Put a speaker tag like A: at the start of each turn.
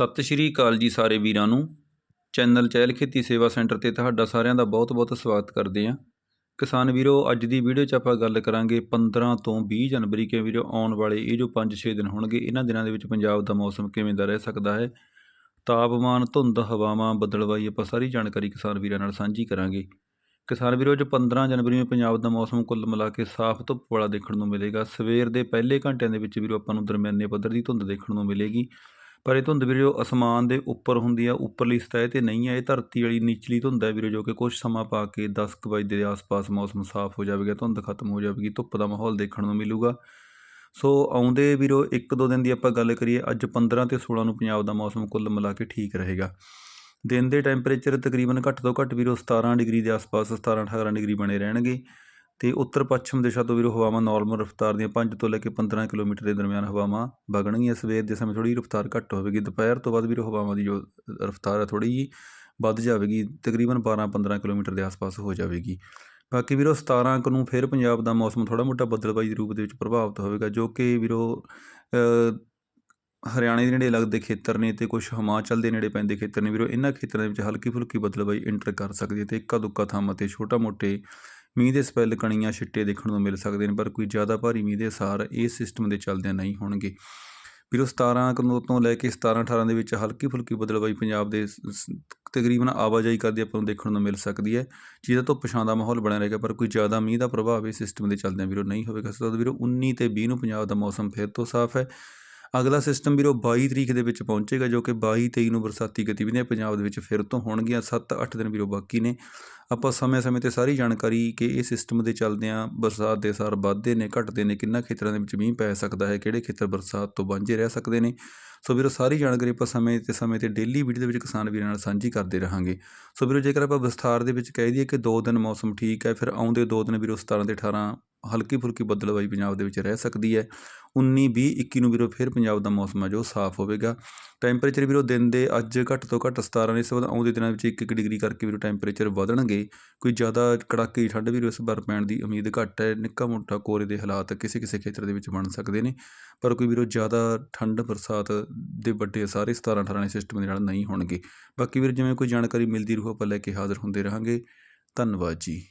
A: ਸਤਿ ਸ਼੍ਰੀ ਅਕਾਲ ਜੀ ਸਾਰੇ ਵੀਰਾਂ ਨੂੰ। ਚੈਨਲ ਚਹਿਲ ਖੇਤੀ ਸੇਵਾ ਸੈਂਟਰ ਤੇ ਤੁਹਾਡਾ ਸਾਰਿਆਂ ਦਾ ਬਹੁਤ-ਬਹੁਤ ਸਵਾਗਤ ਕਰਦੇ ਹਾਂ। ਕਿਸਾਨ ਵੀਰੋ, ਅੱਜ ਦੀ ਵੀਡੀਓ 'ਚ ਆਪਾਂ ਗੱਲ ਕਰਾਂਗੇ 15 ਤੋਂ 20 ਜਨਵਰੀ ਕੇ ਵੀਰੋ ਆਉਣ ਵਾਲੇ ਇਹ ਜੋ 5-6 ਦਿਨ ਹੋਣਗੇ, ਇਹਨਾਂ ਦਿਨਾਂ ਦੇ ਵਿੱਚ ਪੰਜਾਬ ਦਾ ਮੌਸਮ ਕਿਵੇਂ ਦਾ ਰਹਿ ਸਕਦਾ ਹੈ? ਤਾਪਮਾਨ, ਧੁੰਦ, ਹਵਾਵਾਂ, ਬਦਲਵਾਈ ਆਪਾਂ ਸਾਰੀ ਜਾਣਕਾਰੀ ਕਿਸਾਨ ਵੀਰਾਂ ਨਾਲ ਸਾਂਝੀ ਕਰਾਂਗੇ। ਕਿਸਾਨ ਵੀਰੋ, ਅੱਜ 15 ਜਨਵਰੀ ਨੂੰ ਪੰਜਾਬ ਦਾ ਮੌਸਮ ਕੁੱਲ ਮਿਲਾ ਕੇ ਸਾਫ਼ ਧੁੱਪ ਵਾਲਾ ਦੇਖਣ ਨੂੰ ਮਿਲੇਗਾ। ਸਵੇਰ ਦੇ ਪਹਿਲੇ ਘੰਟਿਆਂ ਦੇ ਵਿੱਚ ਵੀਰੋ ਆਪਾਂ ਨੂੰ ਦਰਮਿਆਨੇ ਪੱਧਰ ਦੀ ਧੁੰਦ ਦੇਖਣ ਨੂੰ ਮਿਲੇਗੀ। ਪਰ ਇਹ ਧੁੰਦ ਵੀਰੋ ਅਸਮਾਨ ਦੇ ਉੱਪਰ ਹੁੰਦੀ ਆ, ਉੱਪਰਲੀ ਸਤਹ ਤੇ ਨਹੀਂ ਹੈ ਇਹ ਧਰਤੀ ਵਾਲੀ ਨਿਚਲੀ ਧੁੰਦ ਹੈ ਵੀਰੋ, ਜੋ ਕਿ ਕੁਝ ਸਮਾਂ ਪਾ ਕੇ 10 ਕੁ ਵਜੇ ਦੇ ਆਸ-ਪਾਸ ਮੌਸਮ ਸਾਫ਼ ਹੋ ਜਾਵੇਗਾ, ਧੁੰਦ ਖਤਮ ਹੋ ਜਾਵੇਗੀ, ਧੁੱਪ ਦਾ ਮਾਹੌਲ ਦੇਖਣ ਨੂੰ ਮਿਲੂਗਾ। ਸੋ ਆਉਂਦੇ ਵੀਰੋ, ਇੱਕ ਦੋ ਦਿਨ ਦੀ ਆਪਾਂ ਗੱਲ ਕਰੀਏ, ਅੱਜ 15 ਤੇ 16 ਨੂੰ ਪੰਜਾਬ ਦਾ ਮੌਸਮ ਕੁੱਲ ਮਿਲਾ ਕੇ ਠੀਕ ਰਹੇਗਾ। ਦਿਨ ਦੇ ਟੈਂਪਰੇਚਰ ਤਕਰੀਬਨ ਘੱਟ ਤੋਂ ਘੱਟ ਵੀਰੋ 17 ਡਿਗਰੀ ਦੇ ਆਸ-ਪਾਸ 17 18 ਡਿਗਰੀ ਬਣੇ ਰਹਿਣਗੇ। ਅਤੇ ਉੱਤਰ ਪੱਛਮ ਦਿਸ਼ਾ ਤੋਂ ਵੀਰੋ ਹਵਾਵਾਂ ਨੋਰਮਲ ਰਫ਼ਤਾਰ ਦੀਆਂ ਪੰਜ ਤੋਂ ਲੈ ਕੇ 15 ਕਿਲੋਮੀਟਰ ਦੇ ਦਰਮਿਆਨ ਹਵਾਵਾਂ ਵਗਣਗੀਆਂ। ਸਵੇਰ ਦੇ ਸਮੇਂ ਥੋੜੀ ਰਫ਼ਤਾਰ ਘੱਟ ਹੋਵੇਗੀ, ਦੁਪਹਿਰ ਤੋਂ ਬਾਅਦ ਵੀਰੋ ਹਵਾਵਾਂ ਦੀ ਜੋ ਰਫ਼ਤਾਰ ਹੈ ਥੋੜ੍ਹੀ ਜੀ ਵੱਧ ਜਾਵੇਗੀ, ਤਕਰੀਬਨ 12-15 ਕਿਲੋਮੀਟਰ ਦੇ ਆਸ-ਪਾਸ ਹੋ ਜਾਵੇਗੀ। ਬਾਕੀ ਵੀਰੋ 17 ਕੁ ਨੂੰ ਫਿਰ ਪੰਜਾਬ ਦਾ ਮੌਸਮ ਥੋੜਾ ਮੋਟਾ ਬੱਦਲਬਾਈ ਦੇ ਰੂਪ ਦੇ ਵਿੱਚ ਪ੍ਰਭਾਵਿਤ ਹੋਵੇਗਾ, ਜੋ ਕਿ ਵੀਰੋ ਹਰਿਆਣੇ ਦੇ ਨੇੜੇ ਲੱਗਦੇ ਖੇਤਰ ਨੇ ਤੇ ਕੁਝ ਹਿਮਾਚਲ ਦੇ ਨੇੜੇ ਪੈਂਦੇ ਖੇਤਰ ਨੇ। ਵੀਰੋ, ਇਹਨਾਂ ਖੇਤਰਾਂ ਦੇ ਵਿੱਚ ਹਲਕੀ ਫੁਲਕੀ ਬੱਦਲਬਾਈ ਐਂਟਰ ਕਰ ਸਕਦੀ ਹੈ ਤੇ ਇੱਕਾ ਦੁੱਕਾ ਥਾਂ ਤੇ ਛੋਟਾ ਮੋਟੇ ਮੀਂਹ ਦੇ ਸਪੈਲ ਕਣੀਆਂ ਛਿੱਟੇ ਦੇਖਣ ਨੂੰ ਮਿਲ ਸਕਦੇ ਨੇ, ਪਰ ਕੋਈ ਜ਼ਿਆਦਾ ਭਾਰੀ ਮੀਂਹ ਦੇ ਅਸਾਰ ਇਹ ਸਿਸਟਮ ਦੇ ਚੱਲਦਿਆਂ ਨਹੀਂ ਹੋਣਗੇ। ਵੀਰੋ 17 ਕੁ ਤੋਂ ਲੈ ਕੇ 17 18 ਦੇ ਵਿੱਚ ਹਲਕੀ ਫੁਲਕੀ ਬਦਲਵਾਈ ਪੰਜਾਬ ਦੇ ਤਕਰੀਬਨ ਆਵਾਜਾਈ ਕਰਦੇ ਆਪਾਂ ਨੂੰ ਦੇਖਣ ਨੂੰ ਮਿਲ ਸਕਦੀ ਹੈ, ਜਿਹਦਾ ਤੋਂ ਪਛਾਂ ਦਾ ਮਾਹੌਲ ਬਣਿਆ ਰਹੇਗਾ, ਪਰ ਕੋਈ ਜ਼ਿਆਦਾ ਮੀਂਹ ਦਾ ਪ੍ਰਭਾਵ ਇਸ ਸਿਸਟਮ ਦੇ ਚੱਲਦਿਆਂ ਵੀਰੋ ਨਹੀਂ ਹੋਵੇਗਾ। ਸੋ ਵੀਰੋ 19 ਤੇ 20 ਨੂੰ ਪੰਜਾਬ ਦਾ ਮੌਸਮ ਫਿਰ ਤੋਂ ਸਾਫ਼ ਹੈ। ਅਗਲਾ ਸਿਸਟਮ ਵੀਰੋ 22 ਤਰੀਕ ਦੇ ਵਿੱਚ ਪਹੁੰਚੇਗਾ ਜੋ ਕਿ 22 23 ਨੂੰ ਬਰਸਾਤੀ ਗਤੀਵਿਧੀਆਂ ਪੰਜਾਬ ਦੇ ਵਿੱਚ ਫਿਰ ਤੋਂ ਹੋਣਗੀਆਂ 7-8 ਦਿਨ ਵੀਰੋ ਬਾਕੀ ਨੇ। ਆਪਾਂ ਸਮੇਂ-ਸਮੇਂ ਤੇ ਸਾਰੀ ਜਾਣਕਾਰੀ ਕਿ ਇਹ ਸਿਸਟਮ ਦੇ ਚੱਲਦਿਆਂ ਬਰਸਾਤ ਦੇ ਅਸਾਰ ਵੱਧਦੇ ਨੇ, ਘਟਦੇ ਨੇ, ਕਿੰਨਾ ਖੇਤਰਾਂ ਦੇ ਵਿੱਚ ਮੀਂਹ ਪੈ ਸਕਦਾ ਹੈ, ਕਿਹੜੇ ਖੇਤਰ ਬਰਸਾਤ ਤੋਂ ਵਾਂਝੇ ਰਹਿ ਸਕਦੇ ਨੇ। ਸੋ ਵੀਰੋ ਸਾਰੀ ਜਾਣਕਾਰੀ ਆਪਾਂ ਸਮੇਂ ਤੇ ਸਮੇਂ ਤੇ ਡੇਲੀ ਵੀਡੀਓ ਦੇ ਵਿੱਚ ਕਿਸਾਨ ਵੀਰਾਂ ਨਾਲ ਸਾਂਝੀ ਕਰਦੇ ਰਹਾਂਗੇ। ਸੋ ਵੀਰੋ ਜੇਕਰ ਆਪਾਂ ਵਿਸਥਾਰ ਦੇ ਵਿੱਚ ਕਹਿ ਦਈਏ ਕਿ 2 ਦਿਨ ਮੌਸਮ ਠੀਕ ਹੈ, ਫਿਰ ਆਉਂਦੇ 2 ਦਿਨ ਵੀਰੋ 17 ਤੇ 18 ਹਲਕੀ ਫੁਲਕੀ ਬੱਦਲਬਾਈ ਪੰਜਾਬ ਦੇ ਵਿੱਚ ਰਹਿ ਸਕਦੀ ਹੈ। 19 20 21 ਨੂੰ ਵੀਰੋ ਫਿਰ ਪੰਜਾਬ ਦਾ ਮੌਸਮ ਹੈ ਜੋ ਸਾਫ਼ ਹੋਵੇਗਾ। ਟੈਂਪਰੇਚਰ ਵੀਰੋ ਦਿਨ ਦੇ ਅੱਜ ਘੱਟ ਤੋਂ ਘੱਟ 17 ਨੇ ਇਸ ਤੋਂ ਆਉਂਦੇ ਦਿਨਾਂ ਵਿੱਚ 1-1 ਡਿਗਰੀ ਕਰਕੇ ਵੀਰੋ ਟੈਂਪਰੇਚਰ ਵਧਣਗੇ। ਕੋਈ ਜ਼ਿਆਦਾ ਕੜਾਕੇ ਦੀ ਠੰਡ ਵੀਰੋ ਇਸ ਵਾਰ ਪੈਣ ਦੀ ਉਮੀਦ ਘੱਟ ਹੈ। ਨਿੱਕਾ ਮੋਟਾ ਕੋਰੇ ਦੇ ਹਾਲਾਤ ਕਿਸੇ ਕਿਸੇ ਖੇਤਰ ਦੇ ਵਿੱਚ ਬਣ ਸਕਦੇ ਨੇ। ਪਰ ਕੋਈ ਵੀਰੋ ਜ਼ਿਆਦਾ ਠੰਡ ਬਰਸਾਤ ਦੇ ਵੱਡੇ ਸਾਰੇ 17 18 ਸਿਸਟਮ ਦੇ ਨਾਲ ਨਹੀਂ ਹੋਣਗੇ। ਬਾਕੀ ਵੀਰ ਜਿਵੇਂ ਕੋਈ ਜਾਣਕਾਰੀ ਮਿਲਦੀ ਰਹੂ ਆਪਾਂ ਲੈ ਕੇ ਹਾਜ਼ਰ ਹੁੰਦੇ ਰਹਾਂਗੇ। ਧੰਨਵਾਦ ਜੀ।